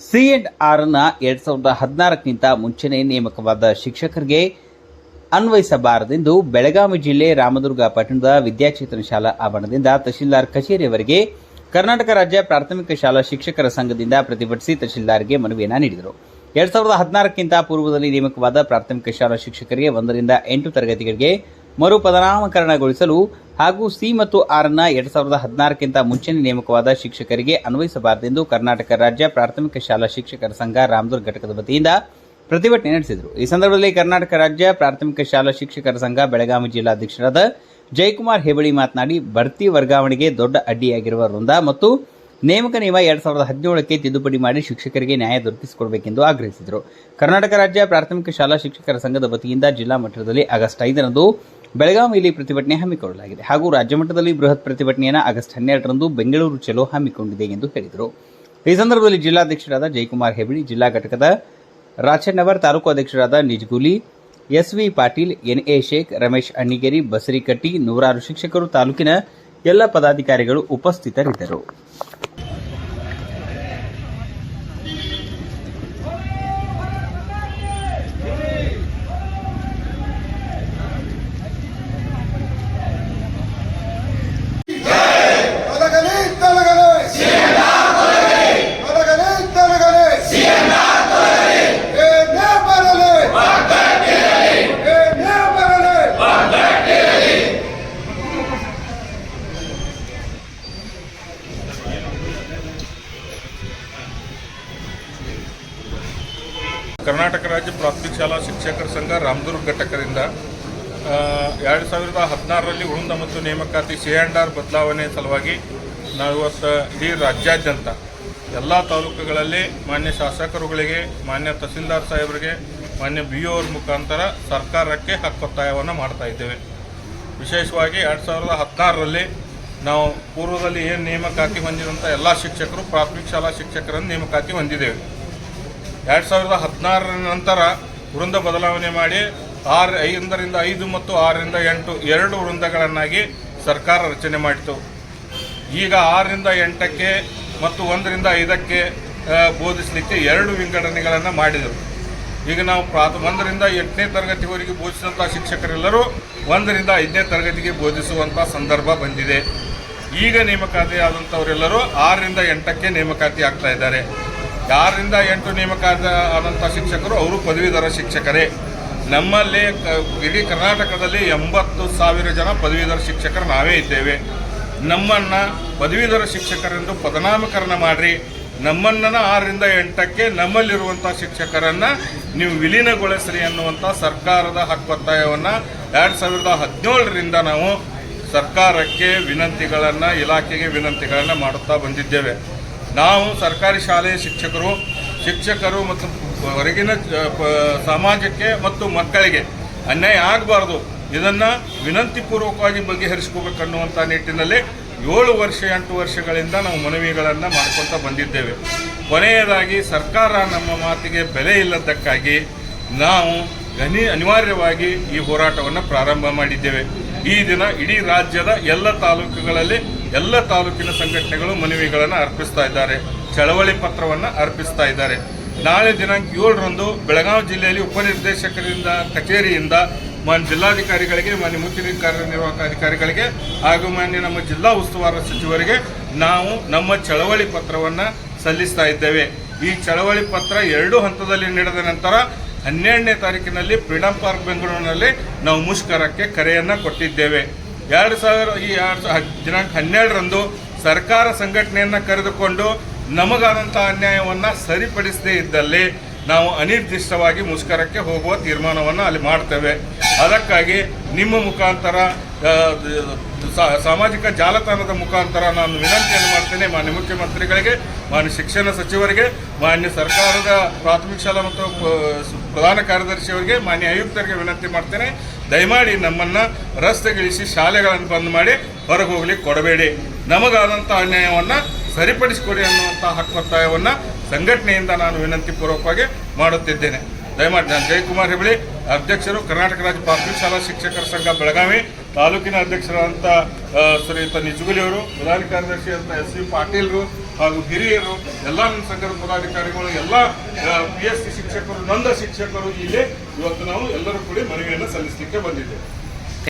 C end ಆರ್ನ ಎರಡ್ ಸಾವಿರದ ಹದಿನಾರಕ್ಕಿಂತ ಮುಂಚೆನೇ ನೇಮಕವಾದ ಶಿಕ್ಷಕರಿಗೆ ಅನ್ವಯಿಸಬಾರದೆಂದು ಬೆಳಗಾವಿ ಜಿಲ್ಲೆ ರಾಮದುರ್ಗ ಪಟ್ಟಣದ ವಿದ್ಯಾಚೇತನ ಶಾಲಾ ಆವರಣದಿಂದ ತಹಶೀಲ್ದಾರ್ ಕಚೇರಿಯವರೆಗೆ ಕರ್ನಾಟಕ ರಾಜ್ಯ ಪ್ರಾಥಮಿಕ ಶಾಲಾ ಶಿಕ್ಷಕರ ಸಂಘದಿಂದ ಪ್ರತಿಭಟಿಸಿ ತಹಶೀಲ್ದಾರ್ಗೆ ಮನವಿಯನ್ನು ನೀಡಿದರು. ಎರಡ್ ಸಾವಿರದ ಹದಿನಾರಕ್ಕಿಂತ ಪೂರ್ವದಲ್ಲಿ ನೇಮಕವಾದ ಪ್ರಾಥಮಿಕ ಶಾಲಾ ಶಿಕ್ಷಕರಿಗೆ ಒಂದರಿಂದ ಎಂಟು ತರಗತಿಗಳಿಗೆ ಮರು ಪದನಾಮಕರಣಗೊಳಿಸಲು ಹಾಗೂ ಸಿ ಮತ್ತು ಆರ್ನ ಎರಡ್ ಸಾವಿರದ ಹದಿನಾರಕ್ಕಿಂತ ಮುಂಚೆನೇ ನೇಮಕವಾದ ಶಿಕ್ಷಕರಿಗೆ ಅನ್ವಯಿಸಬಾರದೆಂದು ಕರ್ನಾಟಕ ರಾಜ್ಯ ಪ್ರಾಥಮಿಕ ಶಾಲಾ ಶಿಕ್ಷಕರ ಸಂಘ ರಾಮದುರ್ಗ ಘಟಕದ ವತಿಯಿಂದ ಪ್ರತಿಭಟನೆ ನಡೆಸಿದರು. ಈ ಸಂದರ್ಭದಲ್ಲಿ ಕರ್ನಾಟಕ ರಾಜ್ಯ ಪ್ರಾಥಮಿಕ ಶಾಲಾ ಶಿಕ್ಷಕರ ಸಂಘ ಬೆಳಗಾವಿ ಜಿಲ್ಲಾಧ್ಯಕ್ಷರಾದ ಜಯಕುಮಾರ್ ಹೆಬಳಿ ಮಾತನಾಡಿ, ಬಡ್ತಿ ವರ್ಗಾವಣೆಗೆ ದೊಡ್ಡ ಅಡ್ಡಿಯಾಗಿರುವ ವೃಂದ ಮತ್ತು ನೇಮಕ ನಿಯಮ ಎರಡ್ ಸಾವಿರದ ಹದಿನೇಳಕ್ಕೆ ತಿದ್ದುಪಡಿ ಮಾಡಿ ಶಿಕ್ಷಕರಿಗೆ ನ್ಯಾಯ ದೊರಕಿಸಿಕೊಡಬೇಕೆಂದು ಆಗ್ರಹಿಸಿದರು. ಕರ್ನಾಟಕ ರಾಜ್ಯ ಪ್ರಾಥಮಿಕ ಶಾಲಾ ಶಿಕ್ಷಕರ ಸಂಘದ ವತಿಯಿಂದ ಜಿಲ್ಲಾ ಮಟ್ಟದಲ್ಲಿ ಆಗಸ್ಟ್ ಐದರಂದು ಬೆಳಗಾವಿಯಲ್ಲಿ ಪ್ರತಿಭಟನೆ ಹಮ್ಮಿಕೊಳ್ಳಲಾಗಿದೆ ಹಾಗೂ ರಾಜ್ಯ ಮಟ್ಟದಲ್ಲಿ ಬೃಹತ್ ಪ್ರತಿಭಟನೆಯನ್ನು ಆಗಸ್ಟ್ ಹನ್ನೆರಡರಂದು ಬೆಂಗಳೂರು ಚಲೋ ಹಮ್ಮಿಕೊಂಡಿದೆ ಎಂದು ಹೇಳಿದರು. ಈ ಸಂದರ್ಭದಲ್ಲಿ ಜಿಲ್ಲಾಧ್ಯಕ್ಷರಾದ ಜಯಕುಮಾರ್ ಹೆಬಳಿ ಜಿಲ್ಲಾ ಘಟಕದ ರಾಚಣ್ಣವರ್, ತಾಲೂಕು ಅಧ್ಯಕ್ಷರಾದ Nijaguli S V Patil, N A Sheikh, Ramesh Annigeri Basarikatti ನೂರಾರು ಶಿಕ್ಷಕರು, ತಾಲೂಕಿನ ಎಲ್ಲ ಪದಾಧಿಕಾರಿಗಳು ಉಪಸ್ಥಿತರಿದ್ದರು. ಕರ್ನಾಟಕ ರಾಜ್ಯ ಪ್ರಾಥಮಿಕ ಶಾಲಾ ಶಿಕ್ಷಕರ ಸಂಘ ರಾಮದುರ್ಗ ಘಟಕದಿಂದ ಎರಡು ಸಾವಿರದ ಹದಿನಾರರಲ್ಲಿ ಉಳುಂದ ಮತ್ತು ನೇಮಕಾತಿ ಸಿ ಆ್ಯಂಡ್ ಬದಲಾವಣೆ ಸಲುವಾಗಿ ನಾವು ಇವತ್ತು ಇಡೀ ರಾಜ್ಯಾದ್ಯಂತ ಎಲ್ಲ ತಾಲೂಕುಗಳಲ್ಲಿ ಮಾನ್ಯ ಶಾಸಕರುಗಳಿಗೆ, ಮಾನ್ಯ ತಹಸೀಲ್ದಾರ್ ಸಾಹೇಬರಿಗೆ, ಮಾನ್ಯ ಬಿ ಒ ಅವ್ರ ಮುಖಾಂತರ ಸರ್ಕಾರಕ್ಕೆ ಹಕ್ಕೊತ್ತಾಯವನ್ನು ಮಾಡ್ತಾ ಇದ್ದೇವೆ. ವಿಶೇಷವಾಗಿ ಎರಡು ಸಾವಿರದ ಹದಿನಾರರಲ್ಲಿ ನಾವು ಪೂರ್ವದಲ್ಲಿ ಏನು ನೇಮಕಾತಿ ಹೊಂದಿದಂಥ ಎಲ್ಲ ಶಿಕ್ಷಕರು, ಪ್ರಾಥಮಿಕ ಶಾಲಾ ಶಿಕ್ಷಕರನ್ನು ನೇಮಕಾತಿ ಹೊಂದಿದ್ದೇವೆ. ಎರಡು ಸಾವಿರದ ಹದಿನಾರರ ನಂತರ ವೃಂದ ಬದಲಾವಣೆ ಮಾಡಿ ಆರು ಐದರಿಂದ ಐದು ಮತ್ತು ಆರರಿಂದ ಎಂಟು ಎರಡು ವೃಂದಗಳನ್ನಾಗಿ ಸರ್ಕಾರ ರಚನೆ ಮಾಡಿತು. ಈಗ ಆರರಿಂದ ಎಂಟಕ್ಕೆ ಮತ್ತು ಒಂದರಿಂದ ಐದಕ್ಕೆ ಬೋಧಿಸಲಿಕ್ಕೆ ಎರಡು ವಿಂಗಡಣೆಗಳನ್ನು ಮಾಡಿದರು ಈಗ ನಾವು ಪ್ರಾಥ, ಒಂದರಿಂದ ಎಂಟನೇ ತರಗತಿವರೆಗೆ ಬೋಧಿಸಿದಂಥ ಶಿಕ್ಷಕರೆಲ್ಲರೂ ಒಂದರಿಂದ ಐದನೇ ತರಗತಿಗೆ ಬೋಧಿಸುವಂಥ ಸಂದರ್ಭ ಬಂದಿದೆ. ಈಗ ನೇಮಕಾತಿ ಆದಂಥವರೆಲ್ಲರೂ ಆರರಿಂದ ಎಂಟಕ್ಕೆ ನೇಮಕಾತಿ ಆಗ್ತಾ ಇದ್ದಾರೆ. ಆರರಿಂದ ಎಂಟು ನೇಮಕಾದ ಆದಂಥ ಶಿಕ್ಷಕರು? ಅವರು ಪದವೀಧರ ಶಿಕ್ಷಕರೇ. ನಮ್ಮಲ್ಲಿ ಇಡೀ ಕರ್ನಾಟಕದಲ್ಲಿ ಎಂಬತ್ತು ಸಾವಿರ ಜನ ಪದವೀಧರ ಶಿಕ್ಷಕರು ನಾವೇ ಇದ್ದೇವೆ. ನಮ್ಮನ್ನು ಪದವೀಧರ ಶಿಕ್ಷಕರೆಂದು ಪದನಾಮಕರಣ ಮಾಡಿರಿ. ನಮ್ಮನ್ನ ಆರರಿಂದ ಎಂಟಕ್ಕೆ ನಮ್ಮಲ್ಲಿರುವಂಥ ಶಿಕ್ಷಕರನ್ನು ನೀವು ವಿಲೀನಗೊಳಿಸ್ರಿ ಅನ್ನುವಂಥ ಸರ್ಕಾರದ ಹಕ್ಕೊತ್ತಾಯವನ್ನು ಎರಡು ಸಾವಿರದ ಹದಿನೇಳರಿಂದ ನಾವು ಸರ್ಕಾರಕ್ಕೆ ವಿನಂತಿಗಳನ್ನು, ಇಲಾಖೆಗೆ ವಿನಂತಿಗಳನ್ನು ಮಾಡುತ್ತಾ ಬಂದಿದ್ದೇವೆ. ನಾವು ಸರ್ಕಾರಿ ಶಾಲೆಯ ಶಿಕ್ಷಕರು ಶಿಕ್ಷಕರು ಮತ್ತು ಹೊರಗಿನ ಸಮಾಜಕ್ಕೆ ಮತ್ತು ಮಕ್ಕಳಿಗೆ ಅನ್ಯಾಯ ಆಗಬಾರ್ದು. ಇದನ್ನು ವಿನಂತಿಪೂರ್ವಕವಾಗಿ ಬಗೆಹರಿಸ್ಕೋಬೇಕನ್ನುವಂಥ ನಿಟ್ಟಿನಲ್ಲಿ ಏಳು ವರ್ಷ, ಎಂಟು ವರ್ಷಗಳಿಂದ ನಾವು ಮನವಿಗಳನ್ನು ಮಾಡ್ಕೊಳ್ತಾ ಬಂದಿದ್ದೇವೆ. ಕೊನೆಯದಾಗಿ ಸರ್ಕಾರ ನಮ್ಮ ಮಾತಿಗೆ ಬೆಲೆ ಇಲ್ಲದಕ್ಕಾಗಿ ನಾವು ಗನಿ ಅನಿವಾರ್ಯವಾಗಿ ಈ ಹೋರಾಟವನ್ನು ಪ್ರಾರಂಭ ಮಾಡಿದ್ದೇವೆ. ಈ ದಿನ ಇಡೀ ರಾಜ್ಯದ ಎಲ್ಲ ತಾಲೂಕುಗಳಲ್ಲಿ ಎಲ್ಲ ತಾಲೂಕಿನ ಸಂಘಟನೆಗಳು ಮನವಿಗಳನ್ನು ಅರ್ಪಿಸ್ತಾ ಇದ್ದಾರೆ. ಚಳವಳಿ ಪತ್ರವನ್ನು ಅರ್ಪಿಸ್ತಾ ಇದ್ದಾರೆ. ನಾಳೆ ದಿನಾಂಕ ಏಳರಂದು ಬೆಳಗಾವಿ ಜಿಲ್ಲೆಯಲ್ಲಿ ಉಪನಿರ್ದೇಶಕರಿಂದ, ಕಚೇರಿಯಿಂದ ಮಾನ್ಯ ಜಿಲ್ಲಾಧಿಕಾರಿಗಳಿಗೆ, ಮಾನ್ಯ ಮುಖ್ಯ ಕಾರ್ಯನಿರ್ವಾಹಕ ಅಧಿಕಾರಿಗಳಿಗೆ ಹಾಗೂ ಮಾನ್ಯ ನಮ್ಮ ಜಿಲ್ಲಾ ಉಸ್ತುವಾರಿ ಸಚಿವರಿಗೆ ನಾವು ನಮ್ಮ ಚಳವಳಿ ಪತ್ರವನ್ನು ಸಲ್ಲಿಸ್ತಾ ಇದ್ದೇವೆ. ಈ ಚಳವಳಿ ಪತ್ರ ಎರಡು ಹಂತದಲ್ಲಿ ನೀಡಿದ ನಂತರ ಹನ್ನೆರಡನೇ ತಾರೀಕಿನಲ್ಲಿ ಫ್ರೀಡಂ ಪಾರ್ಕ್ ಬೆಂಗಳೂರಿನಲ್ಲಿ ನಾವು ಮುಷ್ಕರಕ್ಕೆ ಕರೆಯನ್ನು ಕೊಟ್ಟಿದ್ದೇವೆ. ಎರಡು ಸಾವಿರ, ಈ ಎರಡು ಸಾವಿರ ದಿನಾಂಕ ಹನ್ನೆರಡರಂದು ಸರ್ಕಾರ ಸಂಘಟನೆಯನ್ನು ಕರೆದುಕೊಂಡು ನಮಗಾದಂಥ ಅನ್ಯಾಯವನ್ನು ಸರಿಪಡಿಸದೇ ಇದ್ದಲ್ಲಿ ನಾವು ಅನಿರ್ದಿಷ್ಟವಾಗಿ ಮುಷ್ಕರಕ್ಕೆ ಹೋಗುವ ತೀರ್ಮಾನವನ್ನು ಅಲ್ಲಿ ಮಾಡ್ತೇವೆ. ಅದಕ್ಕಾಗಿ ನಿಮ್ಮ ಮುಖಾಂತರ ಸಾಮಾಜಿಕ ಜಾಲತಾಣದ ಮುಖಾಂತರ ನಾನು ವಿನಂತಿಯನ್ನು ಮಾಡ್ತೇನೆ ಮಾನ್ಯ ಮುಖ್ಯಮಂತ್ರಿಗಳಿಗೆ, ಮಾನ್ಯ ಶಿಕ್ಷಣ ಸಚಿವರಿಗೆ, ಮಾನ್ಯ ಸರ್ಕಾರದ ಪ್ರಾಥಮಿಕ ಶಾಲಾ ಮತ್ತು ಪ್ರಧಾನ ಕಾರ್ಯದರ್ಶಿಯವರಿಗೆ, ಮಾನ್ಯ ಆಯುಕ್ತರಿಗೆ ವಿನಂತಿ ಮಾಡ್ತೇನೆ. ದಯಮಾಡಿ ನಮ್ಮನ್ನು ರಸ್ತೆಗಿಳಿಸಿ ಶಾಲೆಗಳನ್ನು ಬಂದ್ ಮಾಡಿ ಹೊರಗೆ ಹೋಗ್ಲಿಕ್ಕೆ ಕೊಡಬೇಡಿ. ನಮಗಾದಂಥ ಅನ್ಯಾಯವನ್ನು ಸರಿಪಡಿಸಿಕೊಡಿ ಅನ್ನುವಂಥ ಹಕ್ಕೊತ್ತಾಯವನ್ನು ಸಂಘಟನೆಯಿಂದ ನಾನು ವಿನಂತಿ ಪೂರ್ವಕವಾಗಿ ಮಾಡುತ್ತಿದ್ದೇನೆ. ದಯಮಾಡಿ ನಾನು ಜಯಕುಮಾರ್ ಹೆಬಳಿ ಅಧ್ಯಕ್ಷರು ಕರ್ನಾಟಕ ರಾಜ್ಯ ಪ್ರಾಥಮಿಕ ಶಾಲಾ ಶಿಕ್ಷಕರ ಸಂಘ ಬೆಳಗಾವಿ, ತಾಲೂಕಿನ ಅಧ್ಯಕ್ಷರಾದಂಥ ಶ್ರೀಯುತ ನಿಜಗುಲಿಯವರು ಪ್ರಧಾನ ಕಾರ್ಯದರ್ಶಿ ಅಂತ ಎಸ್ ವಿ ಪಾಟೀಲ್ರು ಹಾಗೂ ಹಿರಿಯರು, ಎಲ್ಲ ನಮ್ಮ ಸಂಘದ ಪದಾಧಿಕಾರಿಗಳು, ಎಲ್ಲ ಪಿ ಎಸ್ ಸಿ ಶಿಕ್ಷಕರು, ನೊಂದ ಶಿಕ್ಷಕರು ಇಲ್ಲಿ ಇವತ್ತು ನಾವು ಎಲ್ಲರೂ ಕೂಡಿ ಮನವಿಯನ್ನು ಸಲ್ಲಿಸಲಿಕ್ಕೆ ಬಂದಿದ್ದೇವೆ.